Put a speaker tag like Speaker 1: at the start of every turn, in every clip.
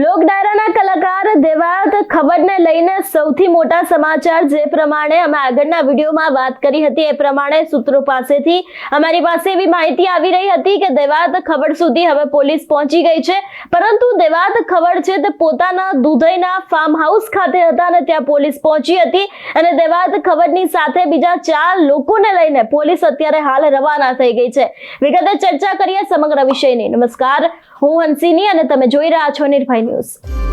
Speaker 1: લોકડાયરાના કલાકાર દેવાત ખબરને લઈને સૌથી મોટા સમાચાર જે પ્રમાણે અમે આગળના વિડીયોમાં વાત કરી હતી એ પ્રમાણે સૂત્રો પાસેથી અમારી પાસે એવી માહિતી આવી રહી હતી કે દેવાત ખબર સુધી હવે પોલીસ પહોંચી ગઈ છે. પરંતુ દેવાત ખબર છે તે પોતાના દુધઈના ફાર્મ હાઉસ ખાતે હતા અને ત્યાં પોલીસ પહોંચી હતી અને દેવાત ખબરની સાથે બીજા ચાર લોકોને લઈને પોલીસ અત્યારે હાલ રવાના થઈ ગઈ છે. વિગતે ચર્ચા કરીએ સમગ્ર વિષયની. નમસ્કાર. હું અંસિની અને તમે જોઈ રહ્યા છો નિર્ભય ન્યૂઝ.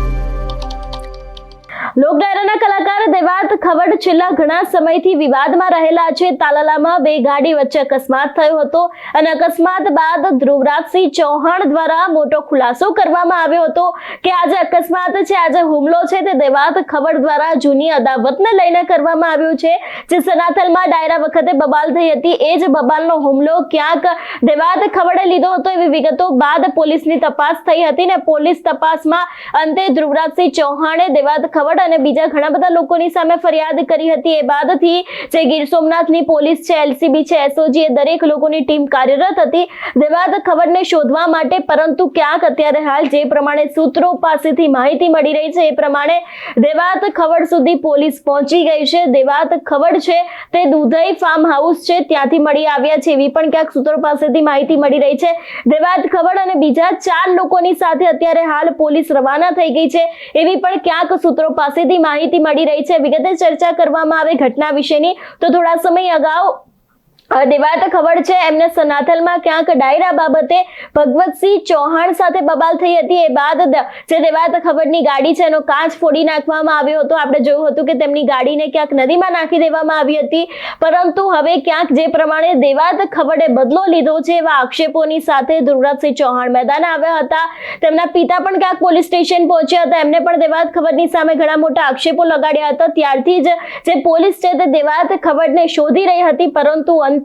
Speaker 1: લોકડાયરાના કલાકાર દેવાત ખવડ છેલ્લા ઘણા સમયથી વિવાદમાં રહેલા છે. તાલાલામાં બે ગાડી વચ્ચે અકસ્માત થયો હતો અને અકસ્માત બાદ ધ્રુવરાજસિંહ ચૌહાણ દ્વારા મોટો ખુલાસો કરવામાં આવ્યો હતો કે આજે અકસ્માત છે, આજે હુમલો છે તે દેવાત ખવડ દ્વારા જૂની અદાવતને લઈને કરવામાં આવ્યો છે, જે સનાથલમાં ડાયરા વખતે બબાલ થઈ હતી. એ જ બબાલનો હુમલો ક્યાંક દેવાત ખવડે લીધો હતો એવી વિગતો બાદ પોલીસની તપાસ થઈ હતી ને પોલીસ તપાસમાં અંતે ધ્રુવરાજસિંહ ચૌહાણે દેવાત ખવડ અને બીજા ઘણા બધા લોકોની સામે ફરિયાદ કરી હતી. એ બાદથી જે ગીર સોમનાથની પોલીસ છે, એલસીબી છે, એસઓજી એ દરેક લોકોની ટીમ કાર્યરત હતી. દેવાત ખબરને શોધવા માટે, પરંતુ ક્યાંક અત્યારે હાલ જે પ્રમાણે સૂત્રો પાસેથી માહિતી મળી રહી છે, એ પ્રમાણે દેવાત ખવડ સુધી પોલીસ પહોંચી ગઈ છે. દેવાત ખબર છે, તે દુધઈ ફાર્મ હાઉસ છે, ત્યાંથી મળી આવ્યા છે, એવી પણ ક્યાંક સૂત્રો પાસેથી માહિતી મળી રહી છે. દેવાત ખબર અને બીજા ચાર લોકોની સાથે અત્યારે હાલ પોલીસ રવાના થઈ ગઈ છે, એવી પણ ક્યાંક સૂત્રો પાસેથી માહિતી મળી રહી છે. વિગતે ચર્ચા કરવામાં આવે ઘટના વિશેની. તો થોડા સમય અગાઉ અ, દેવાત ખબર છે એમને સનાથલમાં ક્યાંક ડાયરા બાબતે ભગવતસિંહ ચૌહાણ સાથે બબાલ થઈ હતી. એ બાદ જે દેવાત ખબરની ગાડી છે એનો કાચ ફોડી નાખવામાં આવ્યો હતો. આપણે જોયું હતું કે તેમની ગાડીને ક્યાંક નદીમાં નાખી દેવામાં આવી હતી. પરંતુ હવે ક્યાંક જે પ્રમાણે દેવાત ખબરે બદલો લીધો છે એવા આક્ષેપોની સાથે ધ્રુવરાજસિંહ ચૌહાણ મેદાન આવ્યા હતા. તેમના પિતા પણ ક્યાંક પોલીસ સ્ટેશન પહોંચ્યા હતા. એમને પણ દેવાત ખબરની સામે ઘણા મોટા આક્ષેપો લગાડ્યા હતા. ત્યારથી જ જે પોલીસ છે તે દેવાત ખબરને શોધી રહી હતી. પરંતુ અંતે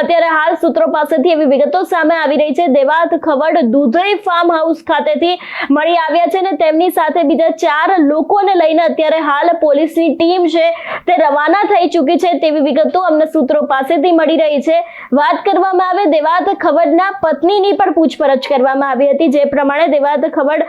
Speaker 1: અત્યારે હાલ સૂત્રો પાસેથી એવી વિગતો સામે આવી રહી છે. દેવાત ખવડ દુધઈ ફાર્મ હાઉસ ખાતેથી મળી આવ્યા છે અને તેમની સાથે બીજા ચાર લોકોને લઈને અત્યારે હાલ પોલીસની ટીમ છે તે રવાના થઈ ચૂકી છે તેવી વિગતો અમને સૂત્રો પાસેથી મળી રહી છે. વાત કરવામાં આવે દેવાત ખવડના પત્નીની પણ પૂછપરછ કરવામાં આવી હતી. જે પ્રમાણે દેવાત ખવડ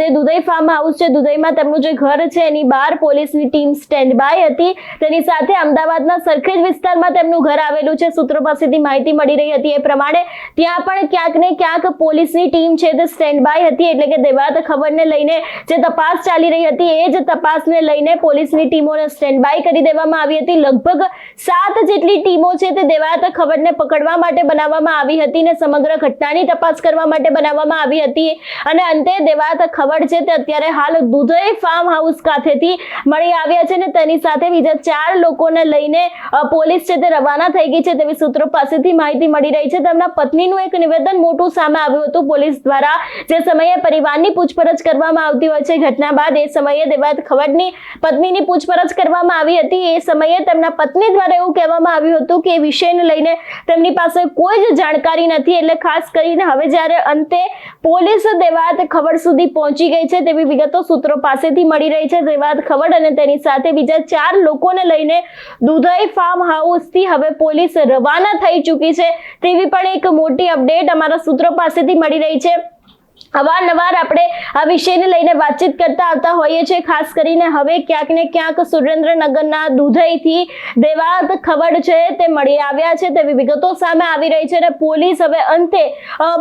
Speaker 1: જે દુધઈ ફાર્મ હાઉસ છે, દુધઈમાં તેમનું જે ઘર છે, એની બહાર પોલીસની ટીમ સ્ટેન્ડ બાય હતી. તેની સાથે અમદાવાદના સરખેજ વિસ્તારમાં તેમનું ઘર આવેલું છે. સૂત્રો પાસેથી માહિતી મળી રહી હતી એ પ્રમાણે ત્યાં પણ ક્યાંક ને ક્યાંક પોલીસની ટીમ છે તે સ્ટેન્ડ બાય હતી એટલે કે દેવાત ખબરને લઈને જે તપાસ ચાલી રહી હતી એ જ તપાસને લઈને પોલીસની ટીમોને સ્ટેન્ડ બાય કરી દેવામાં આવી હતી. લગભગ સાત જેટલી ટીમો છે તે દેવાત ખબરને પકડવા માટે બનાવવામાં આવી હતી ને સમગ્ર ઘટનાની તપાસ કરવા માટે બનાવવામાં આવી હતી. અને અંતે દેવાત ખબર છે તે અત્યારે હાલ દુધઈ ફાર્મ હાઉસ ખાતેથી મળી આવ્યા છે ને તેની સાથે બીજા ચાર લોકોને લઈને પોલીસ છે તે રવાના થઈ ગઈ છે તેવી સૂત્રો પાસેથી માહિતી મળી રહી છે. તેમના પત્નીનું એક નિવેદન મોટું સામે આવ્યું હતું. પોલીસ દ્વારા જે સમયે પરિવારની પૂછપરછ કરવામાં આવતી હોય છે, ઘટના બાદ એ સમયે દેવાત ખવડની પત્નીની પૂછપરછ કરવામાં આવી હતી. એ સમયે તેમના પત્ની દ્વારા એવું કહેવામાં આવ્યું હતું કે એ વિષયને લઈને તેમની પાસે કોઈ જ જાણકારી નથી. એટલે ખાસ કરીને હવે જ્યારે અંતે પોલીસ દેવાત ખબર સુધી પહોંચી ગઈ છે તેવી વિગતો સૂત્રો પાસેથી મળી રહી છે. દેવાત ખવડ અને તેની સાથે બીજા ચાર લોકોને લઈને દુધઈ ફાર્મ હાઉસથી હવે પોલીસ રવાના થઈ ચૂકી છે. તેવી પણ એક મોટી અપડેટ અમારા સૂત્રો પાસેથી મળી રહી છે. અવારનવાર આપણે આ વિષયને લઈને વાતચીત કરતા આવતા હોઈએ છીએ, ખાસ કરીને હવે ક્યાંક ને ક્યાંક સુરેન્દ્રનગરના દુધઈથી દેવાત ખબર છે, તે મળી આવ્યા છે, તેવી વિગતો સામે આવી રહી છે અને પોલીસ હવે અંતે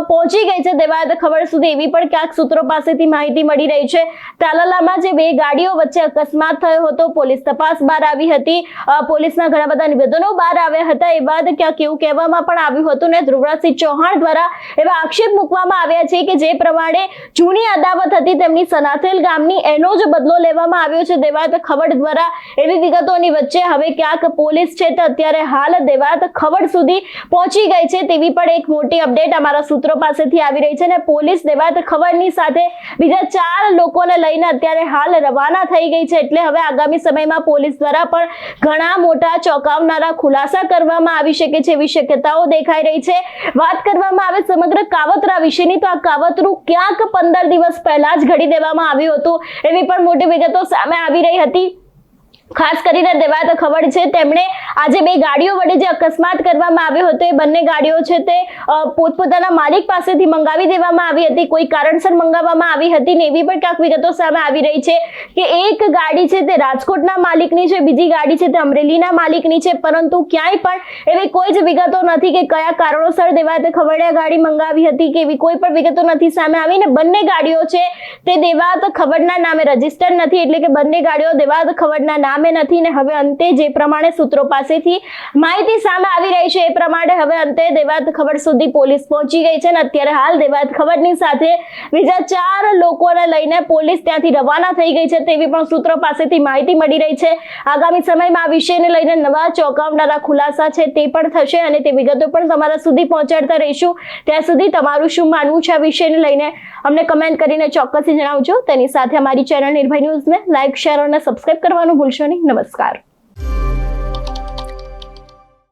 Speaker 1: પહોંચી ગઈ છે દેવાત ખબર સુધી, એવી પણ ક્યાંક સૂત્રો પાસેથી માહિતી મળી રહી છે. તાલાલામાં જે બે ગાડીઓ વચ્ચે અકસ્માત થયો હતો, પોલીસ તપાસ બહાર આવી હતી. પોલીસના ઘણા બધા નિવેદનો બહાર આવ્યા હતા, એ બાદ ક્યાંક એવું કહેવામાં પણ આવ્યું હતું ને ધ્રુવરાજસિંહ ચૌહાણ દ્વારા એવા આક્ષેપ મૂકવામાં આવ્યા છે કે જે પ્રમાણે જૂની અદાવત હતી તેમની સનાથેલ ગામની એનો જ બદલો લેવામાં આવ્યો છે. દેવાત ખવડ દ્વારા એવી વિગતોની વચ્ચે હવે ક્યાંક પોલીસ છે તે અત્યારે હાલ દેવાત ખબર સુધી પહોંચી ગઈ છે તેવી પણ એક મોટી અપડેટ અમારા સૂત્રો પાસેથી આવી રહી છે અને પોલીસ દેવાત ખબરની સાથે બીજા ચાર લોકોને લઈને અત્યારે હાલ રવાના થઈ ગઈ છે. એટલે હવે આગામી સમયમાં પોલીસ દ્વારા પણ ઘણા મોટા ચોંકાવનારા ખુલાસા કરવામાં આવી શકે છે એવી શક્યતાઓ દેખાઈ રહી છે. વાત કરવામાં આવે સમગ્ર કાવતરા વિશેની તો આ કાવતરું ક્યાંક પંદર દિવસ પહેલા જ ઘડી દેવામાં આવ્યું હતું. એવી પણ મોટી વિગતો સામે આવી રહી હતી. ખાસ કરીને દેવાત ખબર છે, તેમણે આજે બે ગાડીઓ વડે જે અકસ્માત કરવામાં આવ્યો હતો, એ બંને ગાડીઓ છે તે પોતપોતાના માલિક પાસેથી મંગાવી દેવામાં આવી હતી, કોઈ કારણસર મંગાવવામાં આવી હતી ને એવી પણ ક્યાંક વિગતો સામે આવી રહી છે કે એક ગાડી છે તે રાજકોટના માલિકની છે, બીજી ગાડી છે તે અમરેલીના માલિકની છે, પરંતુ ક્યાંય પણ એવી કોઈ જ વિગતો નથી કે કયા કારણોસર દેવાતે ખવડિયા ગાડી મંગાવી હતી કે એવી કોઈ પણ વિગતો નથી સામે આવી ને બંને ગાડીઓ છે તે દેવાત ખવડના નામે રજિસ્ટર નથી, એટલે કે બંને ગાડીઓ દેવાત ખવડના નામે નથી ને હવે અંતે જે પ્રમાણે સૂત્રો પાસેથી માહિતી સામે આવી રહી છે એ પ્રમાણે હવે અંતે દેવાત ખબર સુધી પોલીસ પહોંચી ગઈ છે ને અત્યારે હાલ દેવાત ખબરની સાથે બીજા ચાર લોકોને લઈને પોલીસ ત્યાંથી રવાના થઈ ગઈ છે તેવી પણ સૂત્રો પાસેથી માહિતી મળી રહી છે. આગામી સમયમાં આ વિષયને લઈને નવા ચોંકાવનારા ખુલાસા છે તે પણ થશે અને તે વિગતો પણ તમારા સુધી પહોંચાડતા રહીશું. ત્યાં સુધી તમારું શું માનવું છે આ વિષયને લઈને અમને કમેન્ટ કરીને ચોક્કસથી જણાવજો. તેની સાથે અમારી ચેનલ નિર્ભય ન્યૂઝને લાઇક શેર અને સબસ્ક્રાઇબ કરવાનું ભૂલશો નમસ્કાર.